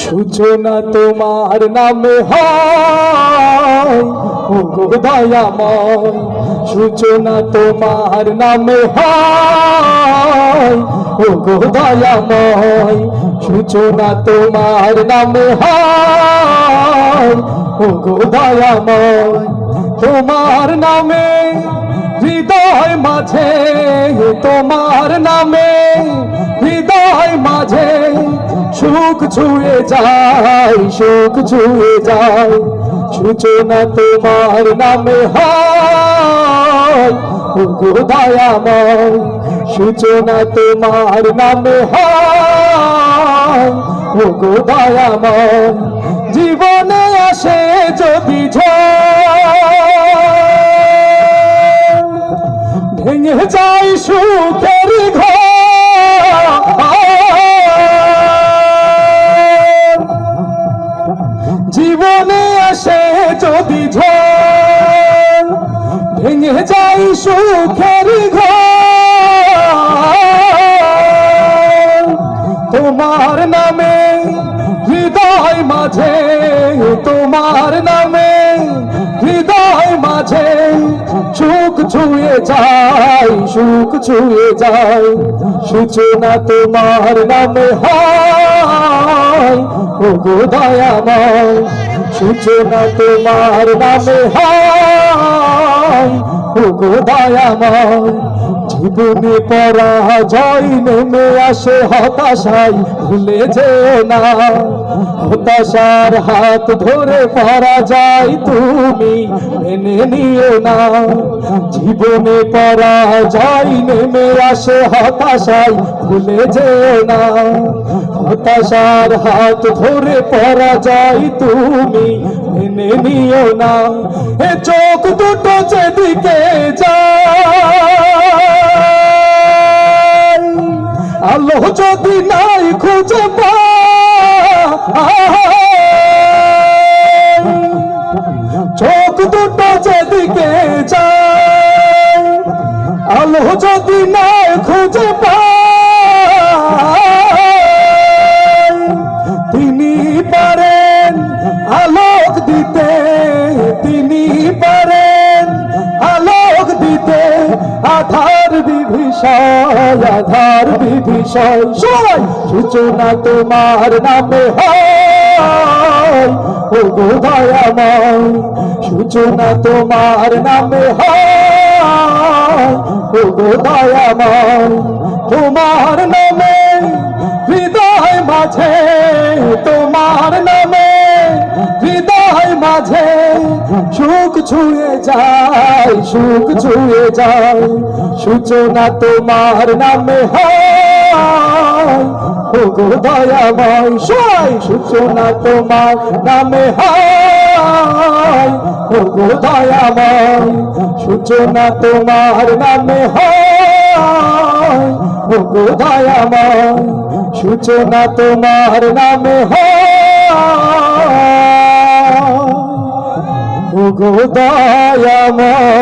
সূচনা তোমার নামে হয় গো সূচনা তোমার নামে হয় গো সূচনা তোমার নামে হয় তোমার নামে, হৃদয় মাঝে, তোমার নামে সুখ ছুঁয়ে যায়, সুখ ছুঁয়ে যায়। সূচনা তোমার নামে হয় দয়াময়। সূচনা তোমার নামে হয় দয়াময়। জীবনে আসে যদি ঝড় জীবনে আসে যদি ঝড়, ভেঙে যাই সুখের ঘর। তোমার নামে, হৃদয় মাঝে, তোমার নামে, হৃদয় মাঝে, সুখ ছুঁয়ে যায়, সুখ ছুঁয়ে যায়। সূচনা তোমার নামে হয়। গো দয়াময় সূচনা তোমার নামে হয়। গো দয়াময় জীবনে পরাজয় নেমে আসে হতাশাই ভুলে যেও না। হতাশার হাত ধরে পরাজয় তুমি, মেনে নিও না। জীবনে পরাজয় নেমে আসে হতাশাই ভুলে যেও না। হতাশার হাত ধরে পরাজয় তুমি, মেনে নিও না। এ চোখ দুটো যেদিকে যায় আলো যদি নাই খুঁজে চোখ দুটো যেদিকে যায় আলো যদি নাই খুঁজে তিনি পারেন আলোক দিতে, তিনি পারেন আলোক দিতে আধার বিভীষণ, আধার বিভীষণ সূচনা তোমার নামে হয়। ও গো দয়াময়, সূচনা তোমার নামে ও দয়াময়, তোমার নামে, হৃদয় মাঝে, তোমার নামে, হৃদয় মাঝে সুখ যায়, সুখ ছুঁয়ে যায়। সূচনা তোমার নামে হয়। ও গো দয়াময় সই সূচনা তোমার নামে হয়। ও গো দয়াময়, সূচনা তোমার নামে হয়। ও গো দয়াময়, সূচনা তোমার নামে হয়। ও গো দয়াময়